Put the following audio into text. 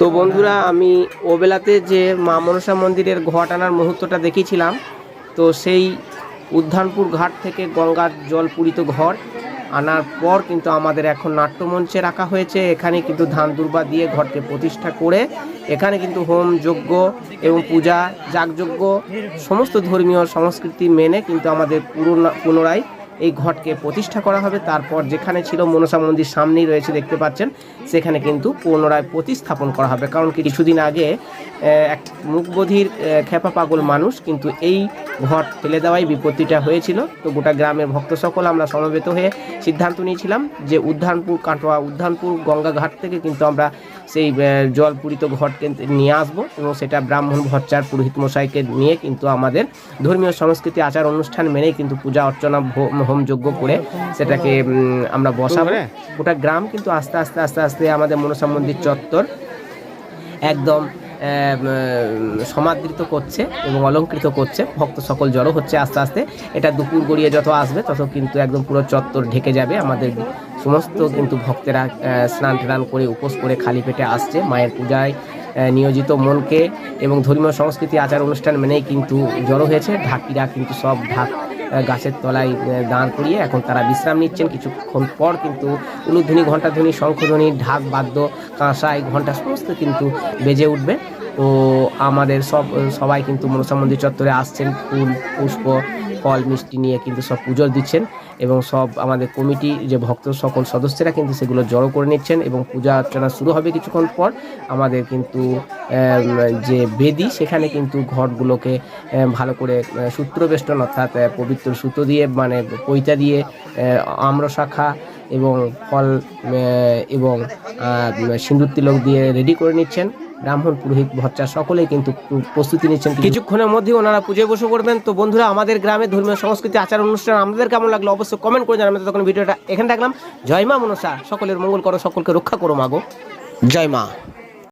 তো বন্ধুরা, আমি ওবেলাতে যে মা মনসা মন্দিরের ঘট আনার মুহূর্তটা দেখিয়েছিলাম, তো সেই উদ্যানপুর ঘাট থেকে গঙ্গার জল পূরিত ঘট আনার পর কিন্তু আমাদের এখন নাট্যমঞ্চে রাখা হয়েছে। এখানে কিন্তু ধান দুর্বা দিয়ে ঘরকে প্রতিষ্ঠা করে এখানে কিন্তু হোম যজ্ঞ এবং পূজা, যাগযজ্ঞ, সমস্ত ধর্মীয় সংস্কৃতি মেনে কিন্তু আমাদের পুরনো পুনরায় এই ঘটকে প্রতিষ্ঠা করা হবে। তারপর যেখানে ছিল মনসা মন্দির সামনেই রয়েছে দেখতে পাচ্ছেন সেখানে কিন্তু পুনরায় প্রতিস্থাপন করা হবে। কারণ কিছুদিন আগে এক মুখবধির খেপা পাগল মানুষ কিন্তু এই ঘট ফেলে দেওয়াই বিপত্তিটা হয়েছিল। তো গোটা গ্রামের ভক্ত সকল আমরা সমবেত হয়ে সিদ্ধান্ত নিয়েছিলাম যে উদ্যানপুর কাটোয়া উদ্যানপুর গঙ্গা ঘাট থেকে কিন্তু আমরা সেই আহ, জল পূরিত ঘটকে নিয়ে আসব এবং সেটা ব্রাহ্মণ ভট্টার পুরোহিত মশাইকে নিয়ে কিন্তু আমাদের ধর্মীয় সংস্কৃতি আচার অনুষ্ঠান মেনেই কিন্তু পূজা অর্চনা ভো- হোম যজ্ঞ করে সেটাকে আমরা বসাবো। গোটা গ্রাম কিন্তু আস্তে আস্তে আস্তে আস্তে আমাদের মনসা মন্দির চত্বর একদম সমাদৃত করছে এবং অলঙ্কৃত করছে। ভক্ত সকল জড়ো হচ্ছে আস্তে আস্তে। এটা দুপুর গড়িয়ে যত আসবে তত কিন্তু একদম পুরো চত্বর ঢেকে যাবে। আমাদের সমস্ত কিন্তু ভক্তেরা স্নান টান করে উপোস করে খালি পেটে আসছে। মায়ের পূজায় নিয়োজিত মনকে এবং ধর্মীয় সংস্কৃতি আচার অনুষ্ঠান মেনেই কিন্তু জড়ো হয়েছে। ঢাকিরা কিন্তু সব ঢাক গাছের তলায় দাঁড় করিয়ে এখন তারা বিশ্রাম নিচ্ছেন। কিছুক্ষণ পর কিন্তু উলুধ্বনি, ঘণ্টাধ্বনি, শঙ্খধ্বনি, ঢাক, বাদ্য, কাঁসাই, ঘণ্টা সমস্ত কিন্তু বেজে উঠবে। তো আমাদের সব, সবাই কিন্তু মনসা মন্দির চত্বরে আসছেন। ফুল, পুষ্প, ফল, মিষ্টি নিয়ে কিন্তু সব পুজো দিচ্ছেন এবং সব আমাদের কমিটি যে ভক্ত সকল সদস্যরা কিন্তু সেগুলো জড়ো করে নিচ্ছেন এবং পূজা অর্চনা শুরু হবে কিছুক্ষণ পর। আমাদের কিন্তু যে বেদি সেখানে কিন্তু ঘটগুলোকে আম, ভালো করে সূত্রবেষ্টন অর্থাৎ পবিত্র সুতো দিয়ে মানে পৈতা দিয়ে আম্রশাখা এবং ফল এবং সিঁদুর তিলক দিয়ে রেডি করে নিচ্ছেন। ব্রাহ্মণ পুরোহিত ভট্টা সকলেই কিন্তু প্রস্তুতি নিচ্ছেন। কিছুক্ষণের মধ্যে ওনারা পুজোয় বসে পড়বেন। তো বন্ধুরা আমাদের গ্রামে ধর্মীয় সংস্কৃতি আচার অনুষ্ঠান আমাদের কেমন লাগল অবশ্যই কমেন্ট করে জানাবেন। তখন ভিডিওটা এখানে রাখলাম। জয় মা মনসা। সকলের মঙ্গল করো সকলকে রক্ষা করো মাগো জয় মা।